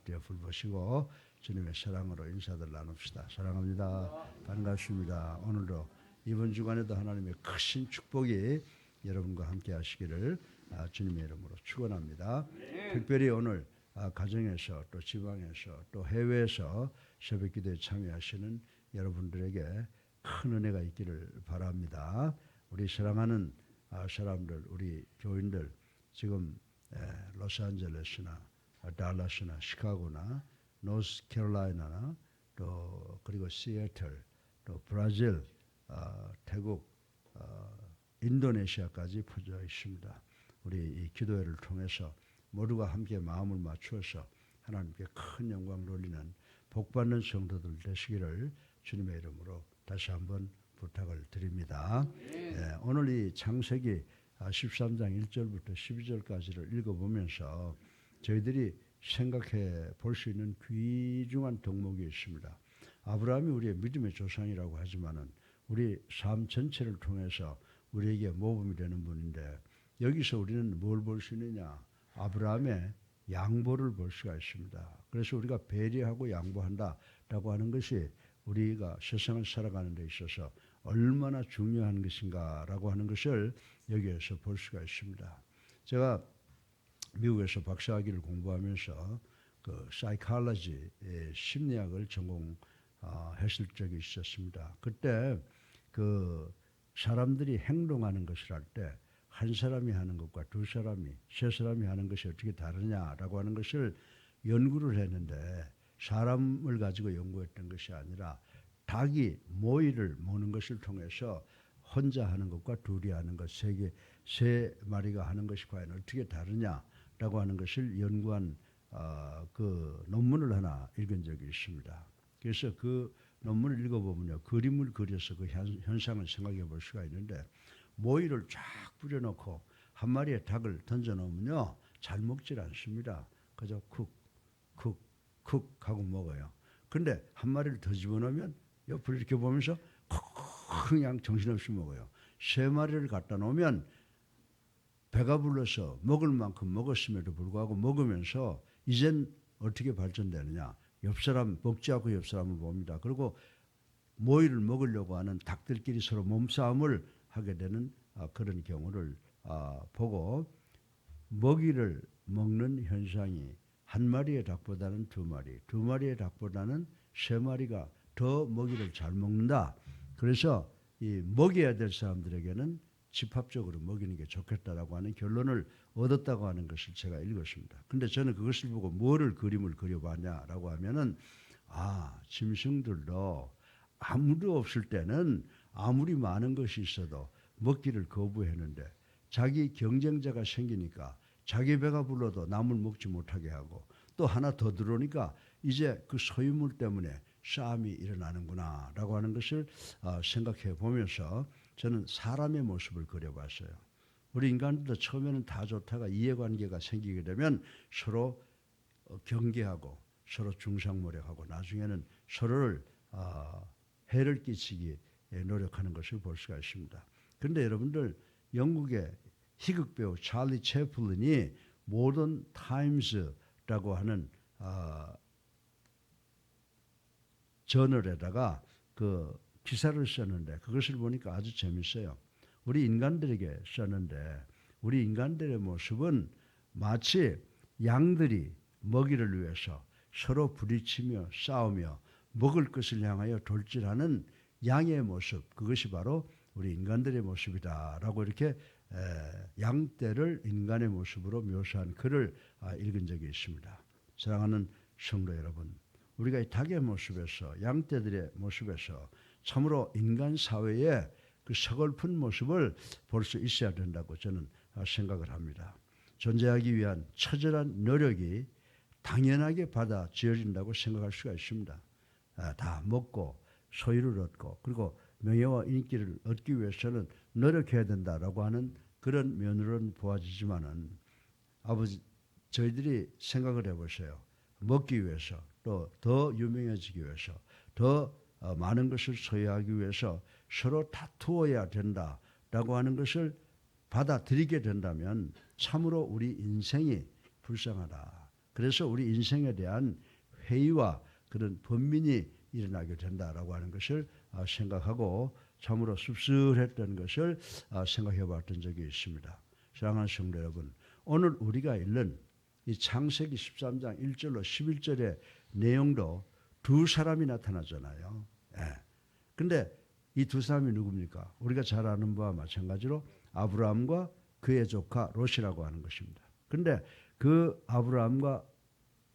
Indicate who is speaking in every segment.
Speaker 1: 앞뒤에 불 보시고 주님의 사랑으로 인사들 나눕시다. 사랑합니다. 반갑습니다. 오늘도 이번 주간에도 하나님의 크신 축복이 여러분과 함께 하시기를 아, 주님의 이름으로 축원합니다. 특별히 오늘 아, 가정에서 또 지방에서 또 해외에서 새벽 기도에 참여하시는 여러분들에게 큰 은혜가 있기를 바랍니다. 우리 사랑하는 아, 사람들, 우리 교인들 지금 에, 로스앤젤레스나 아, 달라스나 시카고나 노스캐롤라이나나 또 그리고 시애틀 또 브라질 아, 태국 아, 인도네시아까지 퍼져 있습니다. 우리 이 기도회를 통해서 모두가 함께 마음을 맞추어서 하나님께 큰 영광 돌리는 복받는 성도들 되시기를 주님의 이름으로 다시 한번 부탁을 드립니다. 예, 오늘 이 창세기 13장 1절부터 12절까지를 읽어보면서 저희들이 생각해 볼 수 있는 귀중한 덕목이 있습니다. 아브라함이 우리의 믿음의 조상이라고 하지만은 우리 삶 전체를 통해서 우리에게 모범이 되는 분인데 여기서 우리는 뭘 볼 수 있느냐? 아브라함의 양보를 볼 수가 있습니다. 그래서 우리가 배려하고 양보한다라고 하는 것이 우리가 세상을 살아가는 데 있어서 얼마나 중요한 것인가라고 하는 것을 여기에서 볼 수가 있습니다. 제가 미국에서 박사학위를 공부하면서 그 사이칼러지 심리학을 전공했을 적이 있었습니다. 그때 그 사람들이 행동하는 것을 할 때 한 사람이 하는 것과 두 사람이 세 사람이 하는 것이 어떻게 다르냐라고 하는 것을 연구를 했는데 사람을 가지고 연구했던 것이 아니라 닭이 모이를 모는 것을 통해서 혼자 하는 것과 둘이 하는 것, 세 개, 세 마리가 하는 것이 과연 어떻게 다르냐 라고 하는 것을 연구한 어, 그 논문을 하나 읽은 적이 있습니다. 그래서 그 논문을 읽어보면요, 그림을 그려서 그 현, 현상을 생각해 볼 수가 있는데 모이를 쫙 뿌려놓고 한 마리의 닭을 던져놓으면요, 잘 먹질 않습니다. 그저 쿡, 쿡, 쿡 하고 먹어요. 근데 한 마리를 더 집어넣으면 옆을 이렇게 보면서 그냥 정신없이 먹어요. 세 마리를 갖다 놓으면 배가 불러서 먹을 만큼 먹었음에도 불구하고 먹으면서 이젠 어떻게 발전되느냐. 옆 사람 먹지 않고 옆 사람을 봅니다. 그리고 모이를 먹으려고 하는 닭들끼리 서로 몸싸움을 하게 되는 아, 그런 경우를 아, 보고 먹이를 먹는 현상이 한 마리의 닭보다는 두 마리, 두 마리의 닭보다는 세 마리가 더 먹이를 잘 먹는다. 그래서 이 먹여야 될 사람들에게는 집합적으로 먹이는 게 좋겠다라고 하는 결론을 얻었다고 하는 것을 제가 읽었습니다. 근데 저는 그것을 보고 뭐를 그림을 그려봤냐라고 하면은 아, 짐승들도 아무도 없을 때는 아무리 많은 것이 있어도 먹기를 거부했는데 자기 경쟁자가 생기니까 자기 배가 불러도 남을 먹지 못하게 하고 또 하나 더 들어오니까 이제 그 소유물 때문에 싸움이 일어나는구나라고 하는 것을 어, 생각해 보면서 저는 사람의 모습을 그려봤어요. 우리 인간들도 처음에는 다 좋다가 이해관계가 생기게 되면 서로 어, 경계하고 서로 중상모략하고 나중에는 서로를 어, 해를 끼치기 노력하는 것을 볼 수가 있습니다. 그런데 여러분들 영국의 희극 배우 찰리 채플린이 모던 타임스라고 하는 어, 저널에다가 그 기사를 썼는데 그것을 보니까 아주 재밌어요. 우리 인간들에게 썼는데 우리 인간들의 모습은 마치 양들이 먹이를 위해서 서로 부딪히며 싸우며 먹을 것을 향하여 돌진하는 양의 모습 그것이 바로 우리 인간들의 모습이다라고 이렇게 양떼를 인간의 모습으로 묘사한 글을 아, 읽은 적이 있습니다. 사랑하는 성도 여러분, 우리가 이 닭의 모습에서 양떼들의 모습에서 참으로 인간 사회의 그 서글픈 모습을 볼 수 있어야 된다고 저는 아, 생각을 합니다. 존재하기 위한 처절한 노력이 당연하게 받아지어진다고 생각할 수가 있습니다. 아, 다 먹고 소유를 얻고 그리고 명예와 인기를 얻기 위해서는 노력해야 된다라고 하는 그런 면으로는 보아지지만은 아버지 저희들이 생각을 해보세요. 먹기 위해서 또 더 유명해지기 위해서 더 어, 많은 것을 소유하기 위해서 서로 다투어야 된다라고 하는 것을 받아들이게 된다면 참으로 우리 인생이 불쌍하다. 그래서 우리 인생에 대한 회의와 그런 번민이 일어나게 된다라고 하는 것을 아, 생각하고 참으로 씁쓸했던 것을 아, 생각해 봤던 적이 있습니다. 사랑하는 성도 여러분, 오늘 우리가 읽는 이 창세기 13장 1절로 11절의 내용도 두 사람이 나타나잖아요. 예. 근데 이 두 사람이 누굽니까? 우리가 잘 아는 바와 마찬가지로 아브라함과 그의 조카 롯이라고 하는 것입니다. 근데 그 아브라함과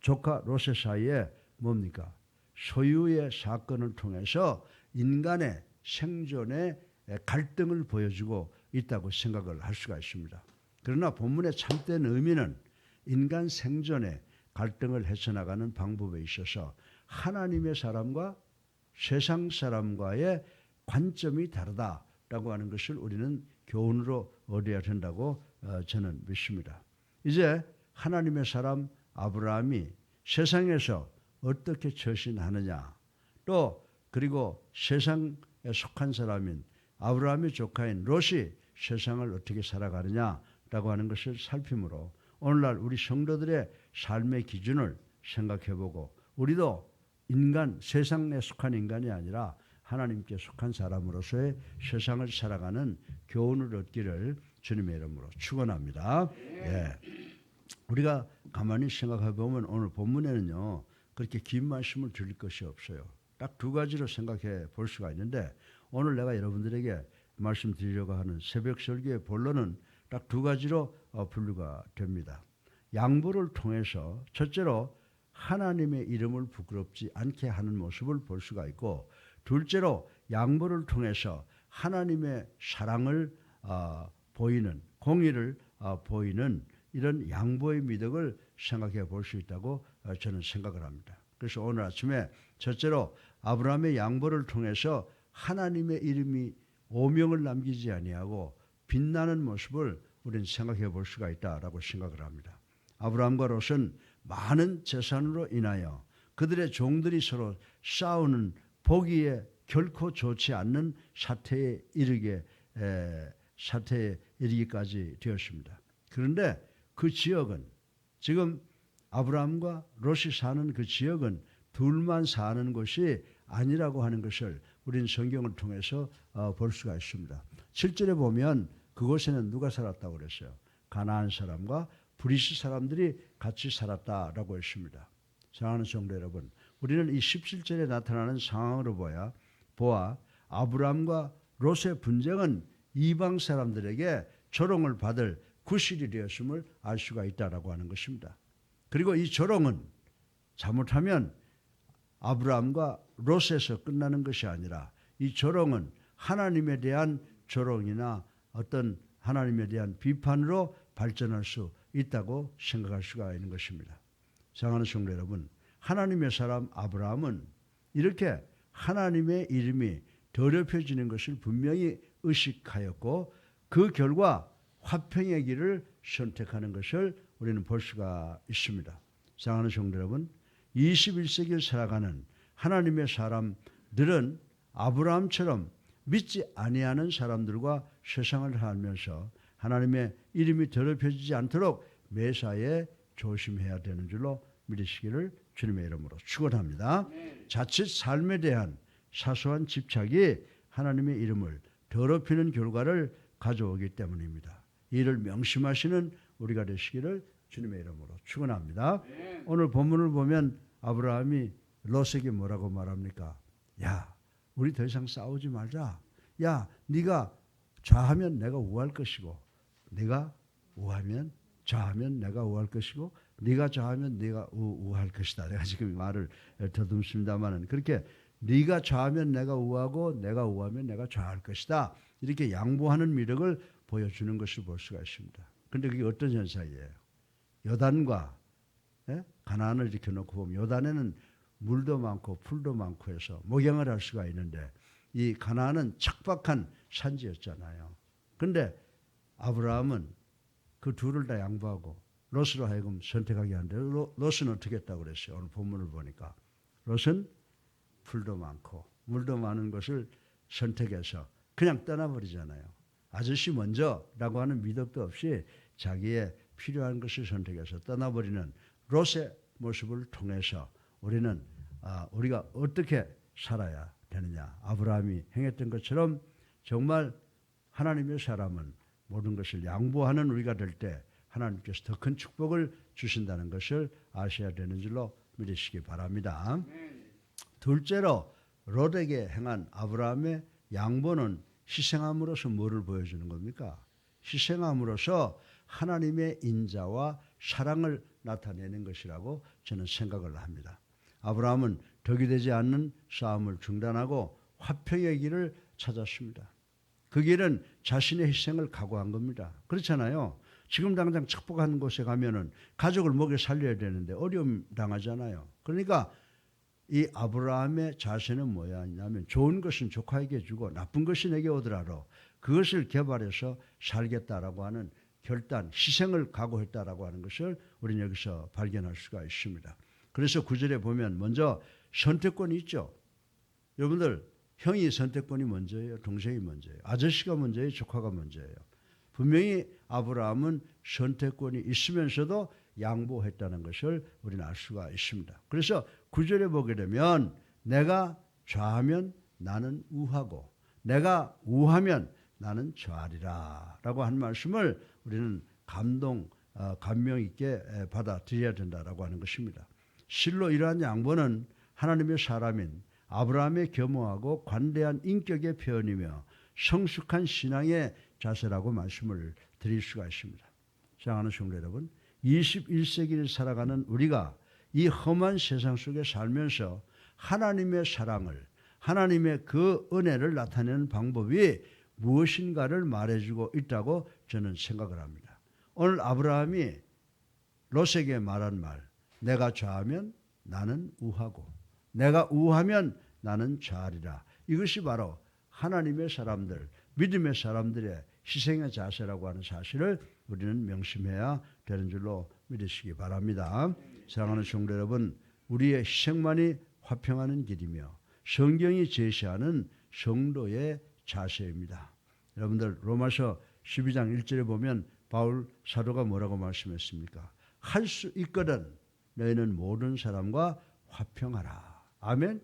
Speaker 1: 조카 롯의 사이에 뭡니까? 소유의 사건을 통해서 인간의 생존의 갈등을 보여주고 있다고 생각을 할 수가 있습니다. 그러나 본문의 참된 의미는 인간 생존의 갈등을 헤쳐나가는 방법에 있어서 하나님의 사람과 세상 사람과의 관점이 다르다라고 하는 것을 우리는 교훈으로 얻어야 된다고 어, 저는 믿습니다. 이제 하나님의 사람 아브라함이 세상에서 어떻게 처신하느냐 또 그리고 세상에 속한 사람인 아브라함의 조카인 롯이 세상을 어떻게 살아가느냐라고 하는 것을 살피므로 오늘날 우리 성도들의 삶의 기준을 생각해보고 우리도 인간 세상에 속한 인간이 아니라 하나님께 속한 사람으로서의 세상을 살아가는 교훈을 얻기를 주님의 이름으로 축원합니다. 예. 우리가 가만히 생각해 보면 오늘 본문에는요 그렇게 긴 말씀을 드릴 것이 없어요. 딱 두 가지로 생각해 볼 수가 있는데 오늘 내가 여러분들에게 말씀드리려고 하는 새벽 설교의 본론은 딱 두 가지로 어, 분류가 됩니다. 양보를 통해서 첫째로 하나님의 이름을 부끄럽지 않게 하는 모습을 볼 수가 있고 둘째로 양보를 통해서 하나님의 사랑을 어, 보이는 공의를 어, 보이는 이런 양보의 미덕을 생각해 볼 수 있다고 어, 저는 생각을 합니다. 그래서 오늘 아침에 첫째로 아브라함의 양보를 통해서 하나님의 이름이 오명을 남기지 아니하고 빛나는 모습을 우리는 생각해 볼 수가 있다라고 생각을 합니다. 아브라함과 롯은 많은 재산으로 인하여 그들의 종들이 서로 싸우는 보기에 결코 좋지 않는 사태에 이르게 에, 사태에 이르기까지 되었습니다. 그런데 그 지역은 지금 아브라함과 롯이 사는 그 지역은 둘만 사는 곳이 아니라고 하는 것을 우리는 성경을 통해서 어, 볼 수가 있습니다. 7절에 보면 그곳에는 누가 살았다고 그랬어요? 가나안 사람과 브리스 사람들이 같이 살았다라고 했습니다. 사랑하는 성도 여러분, 우리는 이 17절에 나타나는 상황으로 보야 보아 아브라함과 롯의 분쟁은 이방 사람들에게 조롱을 받을 구실이 되었음을 알 수가 있다라고 하는 것입니다. 그리고 이 조롱은 잘못하면 아브라함과 롯에서 끝나는 것이 아니라 이 조롱은 하나님에 대한 조롱이나 어떤 하나님에 대한 비판으로 발전할 수 있다고 생각할 수가 있는 것입니다. 사랑하는 성도 여러분, 하나님의 사람 아브라함은 이렇게 하나님의 이름이 더럽혀지는 것을 분명히 의식하였고 그 결과 화평의 길을 선택하는 것을 우리는 볼 수가 있습니다. 사랑하는 성도 여러분, 21세기를 살아가는 하나님의 사람들은 아브라함처럼 믿지 아니하는 사람들과 세상을 살면서 하나님의 이름이 더럽혀지지 않도록 매사에 조심해야 되는 줄로 믿으시기를 주님의 이름으로 축원합니다. 자칫 삶에 대한 사소한 집착이 하나님의 이름을 더럽히는 결과를 가져오기 때문입니다. 이를 명심하시는 우리가 되시기를 주님의 이름으로 축원합니다. 오늘 본문을 보면 아브라함이 롯에게 뭐라고 말합니까? 야, 우리 더 이상 싸우지 말자. 야, 네가 좌하면 내가 우할 것이고 네가 우하면 좌하면 내가 우할 것이고 네가 좌하면 네가 우, 우할 것이다. 내가 지금 말을 더듬습니다만은 그렇게 네가 좌하면 내가 우하고 내가 우하면 내가 좌할 것이다. 이렇게 양보하는 미력을 보여주는 것을 볼 수가 있습니다. 그런데 그게 어떤 현상이에요? 여단과 예? 가나안을 이렇게 놓고 보면 여단에는 물도 많고 풀도 많고 해서 목양을 할 수가 있는데 이 가나안은 척박한 산지였잖아요. 그런데 아브라함은 그 둘을 다 양보하고 롯으로 하여금 선택하게 하는데 롯은 어떻게 했다고 그랬어요? 오늘 본문을 보니까 롯은 풀도 많고 물도 많은 것을 선택해서 그냥 떠나버리잖아요. 아저씨 먼저라고 하는 미덕도 없이 자기의 필요한 것을 선택해서 떠나버리는 롯의 모습을 통해서 우리는 아, 우리가 어떻게 살아야 되느냐 아브라함이 행했던 것처럼 정말 하나님의 사람은 모든 것을 양보하는 우리가 될 때 하나님께서 더 큰 축복을 주신다는 것을 아셔야 되는 줄로 믿으시기 바랍니다. 둘째로 롯에게 행한 아브라함의 양보는 희생함으로써 뭐를 보여주는 겁니까? 희생함으로써 하나님의 인자와 사랑을 나타내는 것이라고 저는 생각을 합니다. 아브라함은 덕이 되지 않는 싸움을 중단하고 화평의 길을 찾았습니다. 그 길은 자신의 희생을 각오한 겁니다. 그렇잖아요. 지금 당장 축복하는 곳에 가면은 가족을 먹여 살려야 되는데 어려움 당하잖아요. 그러니까 이 아브라함의 자세는 뭐였냐면 좋은 것은 조카에게 주고 나쁜 것이 내게 오더라도 그것을 개발해서 살겠다라고 하는 결단, 희생을 각오했다라고 하는 것을 우리는 여기서 발견할 수가 있습니다. 그래서 구절에 보면 먼저 선택권이 있죠. 여러분들 형이 선택권이 먼저예요, 동생이 먼저예요, 아저씨가 먼저예요, 조카가 먼저예요. 분명히 아브라함은 선택권이 있으면서도 양보했다는 것을 우리는 알 수가 있습니다. 그래서 구절에 보게 되면 내가 좌하면 나는 우하고 내가 우하면 나는 좌하리라라고 한 말씀을 우리는 감동 어, 감명 있게 에, 받아들여야 된다라고 하는 것입니다. 실로 이러한 양보는 하나님의 사람인 아브라함의 겸허하고 관대한 인격의 표현이며 성숙한 신앙의 자세라고 말씀을 드릴 수가 있습니다. 사랑하는 성도 여러분, 21세기를 살아가는 우리가 이 험한 세상 속에 살면서 하나님의 사랑을 하나님의 그 은혜를 나타내는 방법이 무엇인가를 말해주고 있다고 저는 생각을 합니다. 오늘 아브라함이 롯에게 말한 말, 내가 좌하면 나는 우하고, 내가 우하면 나는 좌하리라. 이것이 바로 하나님의 사람들, 믿음의 사람들의 희생의 자세라고 하는 사실을 우리는 명심해야 되는 줄로 믿으시기 바랍니다. 사랑하는 성도 여러분, 우리의 희생만이 화평하는 길이며 성경이 제시하는 성도의 자세입니다. 여러분들 로마서 12장 1절에 보면 바울 사도가 뭐라고 말씀했습니까? 할 수 있거든 너희는 모든 사람과 화평하라. 아멘.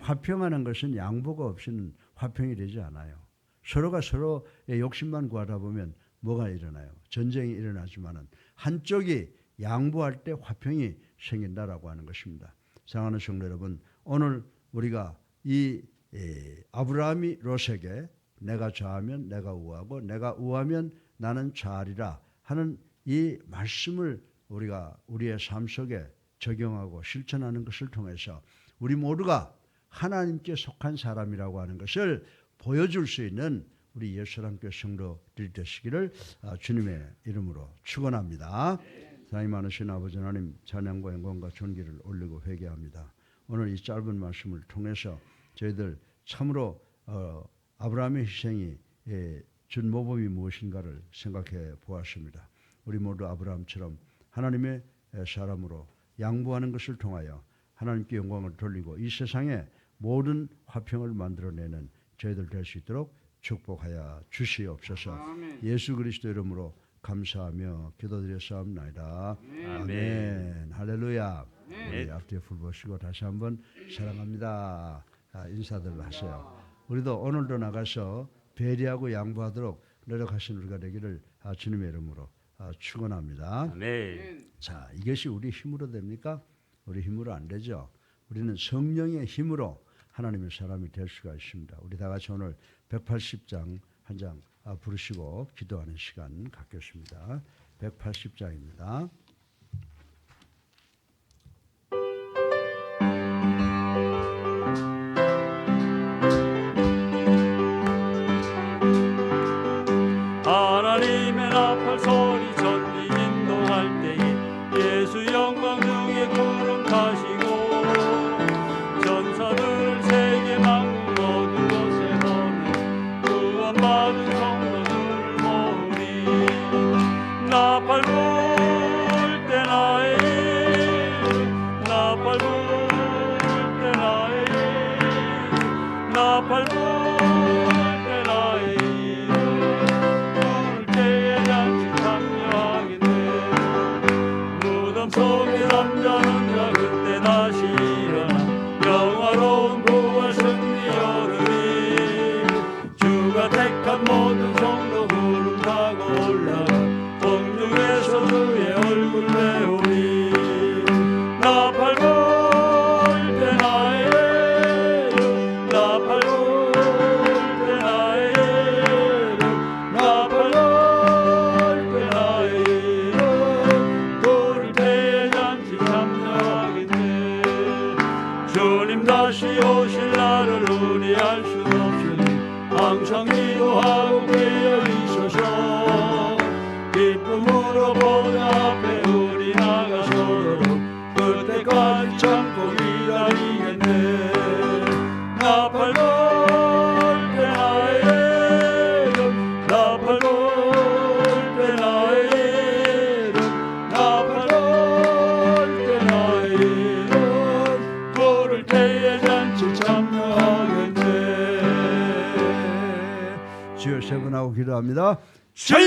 Speaker 1: 화평하는 것은 양보가 없이는 화평이 되지 않아요. 서로가 서로의 욕심만 구하다 보면 뭐가 일어나요? 전쟁이 일어나지만은 한쪽이 양보할 때 화평이 생긴다라고 하는 것입니다. 사랑하는 성도 여러분, 오늘 우리가 이 에, 아브라함이 롯에게 내가 좌하면 내가 우하고 내가 우하면 나는 좌하리라 하는 이 말씀을 우리가 우리의 삶 속에 적용하고 실천하는 것을 통해서 우리 모두가 하나님께 속한 사람이라고 하는 것을 보여줄 수 있는 우리 예수랑교 성도들이 되시기를 아, 주님의 이름으로 축원합니다. 사랑이 많으신 아버지 하나님 찬양과 영광과 존귀를 올리고 회개합니다. 오늘 이 짧은 말씀을 통해서 저희들 참으로 어, 아브라함의 희생이 예, 준 모범이 무엇인가를 생각해 보았습니다. 우리 모두 아브라함처럼 하나님의 사람으로 양보하는 것을 통하여 하나님께 영광을 돌리고 이 세상에 모든 화평을 만들어내는 저희들 될 수 있도록 축복하여 주시옵소서.
Speaker 2: 아멘.
Speaker 1: 예수 그리스도 이름으로 감사하며 기도드렸사옵나이다. 아멘. 할렐루야. 우리 앞뒤에 불 보시고 다시 한번 사랑합니다. 아, 인사들 하세요. 우리도 오늘도 나가서 배려하고 양보하도록 노력하신 우리가 되기를 아, 주님의 이름으로 아, 축원합니다.
Speaker 3: 아멘.
Speaker 1: 자, 이것이 우리 힘으로 됩니까? 우리 힘으로 안 되죠. 우리는 성령의 힘으로 하나님의 사람이 될 수가 있습니다. 우리 다 같이 오늘 180장 한장 아, 부르시고 기도하는 시간 갖겠습니다. 180장입니다. 저희